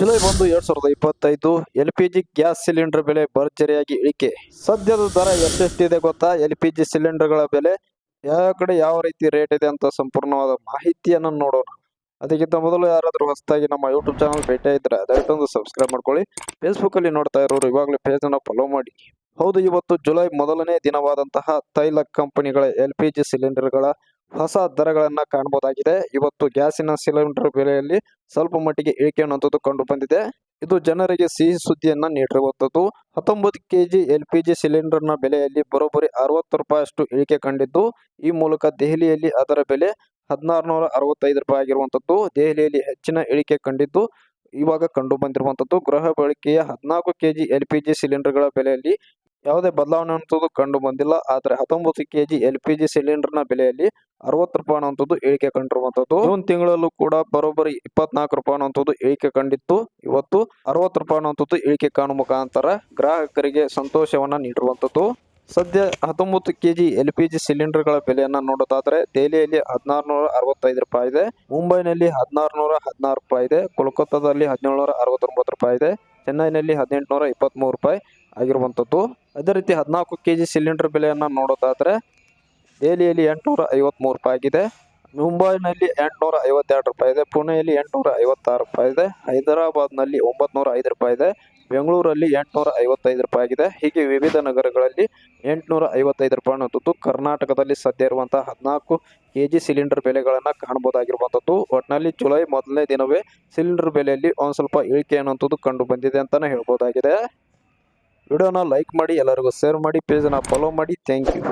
July ಒಂದು, ಎರಡ್ ಸಾವಿರದ ಇಪ್ಪತ್ತೈದು L P G gas cylinder ಬೆಲೆ ಭರ್ಜರಿಯಾಗಿ ಇಳಿಕೆ. ಸದ್ಯದ ದರ ಎಷ್ಟೆಷ್ಟಿದೆ ಗೊತ್ತಾ? ಎಲ್ ಪಿ ಜಿ ಸಿಲಿಂಡರ್ಗಳ ಬೆಲೆ ಯಾವ ಕಡೆ ಯಾವ ರೀತಿ ರೇಟ್ ಇದೆ ಅಂತ ಸಂಪೂರ್ಣವಾದ ಮಾಹಿತಿಯನ್ನು ನೋಡೋಣ. ಅದಕ್ಕಿಂತ ಮೊದಲು ಯಾರಾದರೂ ಹೊಸದಾಗಿ ನಮ್ಮ ಯೂಟ್ಯೂಬ್ ಚಾನಲ್ ಭೇಟಿ ಇದ್ರೆ ಅದಕ್ಕೊಂದು ಸಬ್ಸ್ಕ್ರೈಬ್ ಮಾಡ್ಕೊಳ್ಳಿ. ಫೇಸ್ಬುಕ್ ಅಲ್ಲಿ ನೋಡ್ತಾ ಇರೋರು ಇವಾಗಲೇ ಪೇಜ್ ಅನ್ನ ಫಾಲೋ ಮಾಡಿ. ಹೌದು, ಇವತ್ತು ಜುಲೈ ಮೊದಲನೇ ದಿನವಾದಂತಹ ತೈಲ ಕಂಪನಿಗಳ ಎಲ್ ಪಿ ಜಿ ಸಿಲಿಂಡರ್ಗಳ ಹೊಸ ದರಗಳನ್ನ ಕಾಣಬಹುದಾಗಿದೆ. ಇವತ್ತು ಗ್ಯಾಸಿನ ಸಿಲಿಂಡರ್ ಬೆಲೆಯಲ್ಲಿ ಸ್ವಲ್ಪ ಮಟ್ಟಿಗೆ ಇಳಿಕೆ ಅನ್ನುವಂಥದ್ದು ಕಂಡು ಬಂದಿದೆ. ಇದು ಜನರಿಗೆ ಸಿಹಿ ಸುದ್ದಿಯನ್ನ ನೀಡಿರುವಂಥದ್ದು ಹತ್ತೊಂಬತ್ತು ಕೆಜಿ ಎಲ್ ಪಿ ಜಿ ಸಿಲಿಂಡರ್ನ ಬೆಲೆಯಲ್ಲಿ ಬರೋಬ್ಬರಿ ಅರವತ್ತು ರೂಪಾಯಿ ಅಷ್ಟು ಇಳಿಕೆ ಕಂಡಿದ್ದು, ಈ ಮೂಲಕ ದೆಹಲಿಯಲ್ಲಿ ಅದರ ಬೆಲೆ ಹದಿನಾರು ನೂರ ಅರವತ್ತೈದು ರೂಪಾಯಿ ಆಗಿರುವಂಥದ್ದು ದೆಹಲಿಯಲ್ಲಿ ಹೆಚ್ಚಿನ ಇಳಿಕೆ ಕಂಡಿದ್ದು, ಇವಾಗ ಕಂಡು ಬಂದಿರುವಂಥದ್ದು ಗೃಹ ಬಳಕೆಯ ಹದಿನಾಲ್ಕು ಕೆಜಿ ಎಲ್ ಪಿ ಜಿ ಸಿಲಿಂಡರ್ಗಳ ಬೆಲೆಯಲ್ಲಿ ಯಾವುದೇ ಬದಲಾವಣೆ ಅನ್ನುವಂಥದ್ದು ಕಂಡು ಬಂದಿಲ್ಲ. ಆದರೆ ಹತ್ತೊಂಬತ್ತು ಕೆಜಿ ಎಲ್ ಪಿ ಜಿ ಸಿಲಿಂಡರ್ನ ಬೆಲೆಯಲ್ಲಿ ಅರವತ್ತು ರೂಪಾಯಿ ಅನ್ನುವಂಥದ್ದು ಇಳಿಕೆ ಕಂಡಿರುವಂಥದ್ದು. ಜೂನ್ ತಿಂಗಳಲ್ಲೂ ಕೂಡ ಬರೋಬ್ಬರಿ ಇಪ್ಪತ್ನಾಲ್ಕು ರೂಪಾಯಿ ಅನ್ನುವಂಥದ್ದು ಇಳಿಕೆ ಕಂಡಿತ್ತು. ಇವತ್ತು ಅರವತ್ತು ರೂಪಾಯಿ ಅನ್ನುವಂಥದ್ದು ಇಳಿಕೆ ಕಾಣುವ ಮುಖಾಂತರ ಗ್ರಾಹಕರಿಗೆ ಸಂತೋಷವನ್ನ ನೀಡಿರುವಂಥದ್ದು. ಸದ್ಯ ಹತ್ತೊಂಬತ್ತು ಕೆಜಿ ಎಲ್ ಪಿ ಜಿ ಸಿಲಿಂಡರ್ಗಳ ಬೆಲೆಯನ್ನ ನೋಡೋದಾದ್ರೆ ದೆಹಲಿಯಲ್ಲಿ ಹದಿನಾರು ನೂರ ಅರವತ್ತೈದು ರೂಪಾಯಿ ಇದೆ. ಮುಂಬೈನಲ್ಲಿ ಹದಿನಾರು ನೂರ ಹದಿನಾರು ರೂಪಾಯಿ ಇದೆ. ಕೋಲ್ಕತ್ತಾದಲ್ಲಿ ಹದಿನೇಳು ನೂರ ಅರವತ್ತೊಂಬತ್ತು ರೂಪಾಯಿ ಇದೆ. ಚೆನ್ನೈನಲ್ಲಿ ಹದಿನೆಂಟುನೂರ ಇಪ್ಪತ್ತ್ಮೂರು ರೂಪಾಯಿ ಆಗಿರುವಂಥದ್ದು. ಅದೇ ರೀತಿ ಹದಿನಾಲ್ಕು ಕೆ ಜಿ ಸಿಲಿಂಡರ್ ಬೆಲೆಯನ್ನು ನೋಡೋದಾದರೆ ದೆಹಲಿಯಲ್ಲಿ ಎಂಟುನೂರ ಐವತ್ತ್ಮೂರು ರೂಪಾಯಿ ಆಗಿದೆ. ಮುಂಬೈನಲ್ಲಿ ಎಂಟುನೂರ ಐವತ್ತೆರಡು ರೂಪಾಯಿ ಇದೆ, ಪುಣೆಯಲ್ಲಿ ಎಂಟುನೂರ ಐವತ್ತಾರು ರೂಪಾಯಿ ಇದೆ, ಹೈದರಾಬಾದ್ನಲ್ಲಿ ಒಂಬತ್ನೂರ ಐದು ರೂಪಾಯಿ ಇದೆ, ಬೆಂಗಳೂರಲ್ಲಿ ಎಂಟುನೂರ ಐವತ್ತೈದು ರೂಪಾಯಿ ಆಗಿದೆ. ಹೀಗೆ ವಿವಿಧ ನಗರಗಳಲ್ಲಿ ಎಂಟುನೂರ ಐವತ್ತೈದು ರೂಪಾಯಿ ಅನ್ನುವಂಥದ್ದು ಕರ್ನಾಟಕದಲ್ಲಿ ಸದ್ಯ ಇರುವಂತಹ ಹದಿನಾಲ್ಕು ಕೆ ಜಿ ಸಿಲಿಂಡರ್ ಬೆಲೆಗಳನ್ನು ಕಾಣಬಹುದಾಗಿರುವಂಥದ್ದು. ಒಟ್ಟಿನಲ್ಲಿ ಜುಲೈ ಮೊದಲನೇ ದಿನವೇ ಸಿಲಿಂಡರ್ ಬೆಲೆಯಲ್ಲಿ ಒಂದು ಸ್ವಲ್ಪ ಇಳಿಕೆ ಅನ್ನುವಂಥದ್ದು ಕಂಡು ಬಂದಿದೆ ಅಂತಲೇ ಹೇಳ್ಬೋದಾಗಿದೆ. ವಿಡಿಯೋನ ಲೈಕ್ ಮಾಡಿ, ಎಲ್ಲರಿಗೂ ಶೇರ್ ಮಾಡಿ, ಪೇಜನ್ನು ಫಾಲೋ ಮಾಡಿ. Thank you